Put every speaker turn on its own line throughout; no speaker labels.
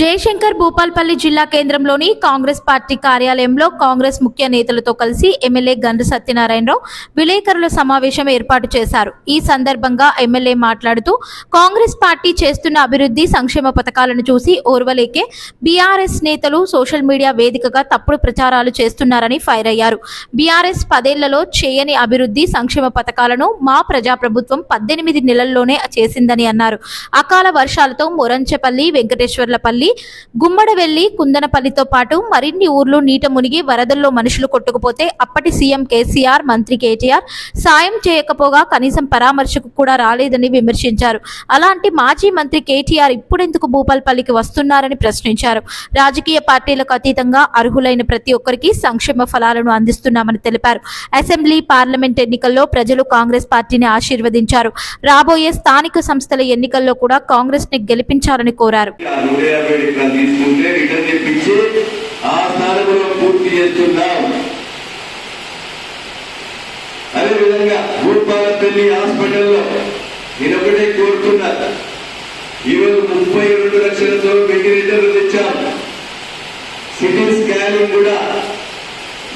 జయశంకర్ భూపాల్పల్లి జిల్లా కేంద్రంలోని కాంగ్రెస్ పార్టీ కార్యాలయంలో కాంగ్రెస్ ముఖ్య నేతలతో కలిసి ఎమ్మెల్యే గండ్ర సత్యనారాయణరావు విలేకరుల సమావేశం ఏర్పాటు చేశారు. ఈ సందర్భంగా ఎమ్మెల్యే మాట్లాడుతూ కాంగ్రెస్ పార్టీ చేస్తున్న అభివృద్ధి సంక్షేమ పథకాలను చూసి ఓర్వలేకే బీఆర్ఎస్ నేతలు సోషల్ మీడియా వేదికగా తప్పుడు ప్రచారాలు చేస్తున్నారని ఫైర్ అయ్యారు. బీఆర్ఎస్ పదేళ్ళలో చేయని అభివృద్ధి సంక్షేమ పథకాలను మా ప్రజాప్రభుత్వం పద్దెనిమిది నెలల్లోనే చేసిందని అన్నారు. అకాల వర్షాలతో మొరంచెపల్లి వెంకటేశ్వర్లపల్లి గుమ్మడవెల్లి కుందనపల్లితో పాటు మరిన్ని ఊర్లు నీట మునిగి వరదల్లో మనుషులు కొట్టుకుపోతే అప్పటి సీఎం కేసీఆర్ మంత్రి కేటీఆర్ సాయం చేయకపోగా కనీసం పరామర్శకు కూడా రాలేదని విమర్శించారు. అలాంటి మాజీ మంత్రి కేటీఆర్ ఇప్పుడెందుకు భూపాల్పల్లికి వస్తున్నారని ప్రశ్నించారు. రాజకీయ పార్టీలకు అతీతంగా అర్హులైన ప్రతి ఒక్కరికి సంక్షేమ ఫలాలను అందిస్తున్నామని తెలిపారు. అసెంబ్లీ పార్లమెంట్ ఎన్నికల్లో ప్రజలు కాంగ్రెస్ పార్టీని ఆశీర్వదించారు. రాబోయే స్థానిక సంస్థల ఎన్నికల్లో కూడా కాంగ్రెస్ని గెలిపించాలని కోరారు.
ఇక్కడ తీసుకుంటే రిటర్న్ తెప్పించి ఆ స్థానంలో పూర్తి చేస్తున్నాం. అదేవిధంగా భూపాలపల్లి హాస్పిటల్లో నేను ఒకటే కోరుతున్నా. ఈరోజు ముప్పై రెండు లక్షలతో వెంటిలేటర్లు తెచ్చాం. సిటీ స్కానింగ్ కూడా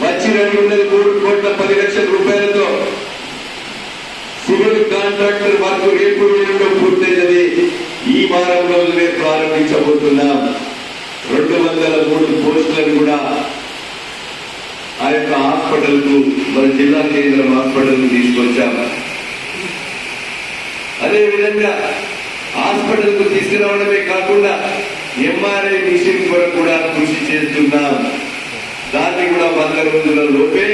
వచ్చి రెండు ఉన్నది మూడు కోట్ల పది లక్షల రూపాయలతో. సివిల్ కాంట్రాక్టర్ వర్క్ రేపు పూర్తయినది. ఈ వారం రోజులే ప్రారంభించబోతున్నాం. రెండు వందల మూడు పోస్టులను కూడా ఆ యొక్క హాస్పిటల్కు మన జిల్లా కేంద్రం హాస్పిటల్కు తీసుకొచ్చాం. అదే విధంగా హాస్పిటల్కు తీసుకురావడమే కాకుండా ఎంఆర్ఐ మిషన్ కొరకు కూడా కృషి చేస్తున్నాం. దాన్ని కూడా వంద రోజుల లోపే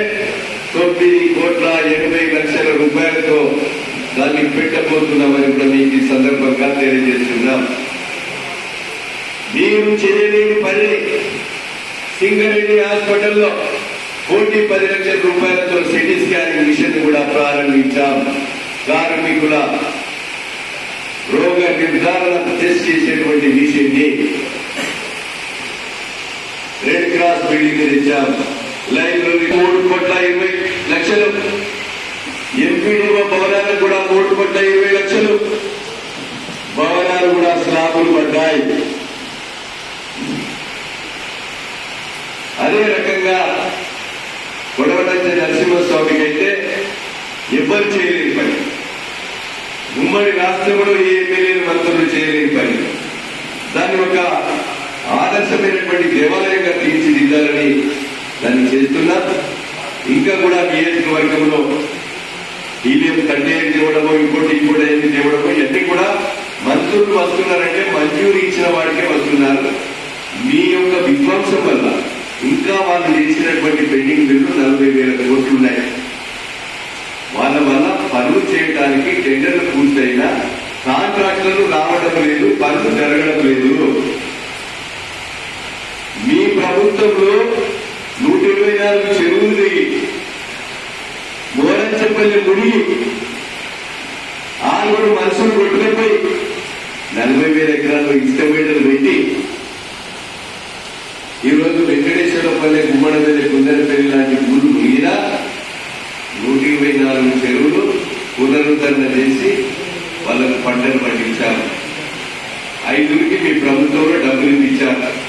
తొమ్మిది కోట్ల ఎనభై లక్షల రూపాయలతో దాన్ని పెట్టబోతున్నామని కూడా మీకు ఈ సందర్భంగా తెలియజేస్తున్నాం మీరు చేయలేని పని. సింగరేణి హాస్పిటల్లో కోటి పది లక్షల రూపాయలతో సిటీ స్కానింగ్ మిషన్ కూడా ప్రారంభించాం. కార్మికుల రోగ నిర్ధారణ టెస్ట్ చేసేటువంటి మిషన్ని రెడ్ క్రాస్ బిల్డింగ్ తెచ్చాం. లైబ్రరీ మూడు కోట్ల ఇరవై లక్షలు. ఎంపీడీఓ భవనాలకు కూడా మూడు కోట్ల ఇరవై లక్షలు భవనాలు కూడా స్లాబులు పడ్డాయి. అదే రకంగా గొడవటంచే నరసింహస్వామికి అయితే ఎవ్వరు చేయలేని పని. ఉమ్మడి రాష్ట్రంలో ఏ ఎమ్మెల్యేలు మంత్రులు చేయలేని పని. దాన్ని ఒక ఆదర్శమైనటువంటి దేవాలయంగా తీర్చిదిద్దాలని దాన్ని చేస్తున్నా. ఇంకా కూడా నియోజకవర్గంలో ఈవీఎం కంటైనర్ తేవడమో ఇంకోటి ఇంకోటి ఏంటి తేవడమో మంత్రులు వస్తున్నారంటే మంజూరు ఇచ్చిన వాడికే వస్తున్నారు. మీ యొక్క విధ్వంసం వల్ల ఇంకా వాళ్ళు చేసినటువంటి పెండింగ్ బిల్లు నలభై వేల కోట్లు ఉన్నాయి. వాళ్ళ వల్ల పనులు చేయడానికి టెండర్లు పూర్తయినా కాంట్రాక్టర్లు రావడం లేదు పనులు జరగడం లేదు. మీ ప్రభుత్వంలో నూట ఇరవై నాలుగు చెరువులు దిగి మోరంచపల్లి ముడి ఆరుగురు మనుషులు కొట్టుకుపోయి వేల ఎకరాల్లో పెట్టి ఈరోజు వెంకటేశ్వరపల్లి గుమ్మడపల్లి కుందరపల్లి లాంటి ఊరు మీద నూట ఇరవై నాలుగు చెరువులు పునరుద్ధరణ చేసి వాళ్ళకు పంటలు పండించారు. ఐదుగురికి మీ ప్రభుత్వంలో డబ్బులు ఇచ్చారు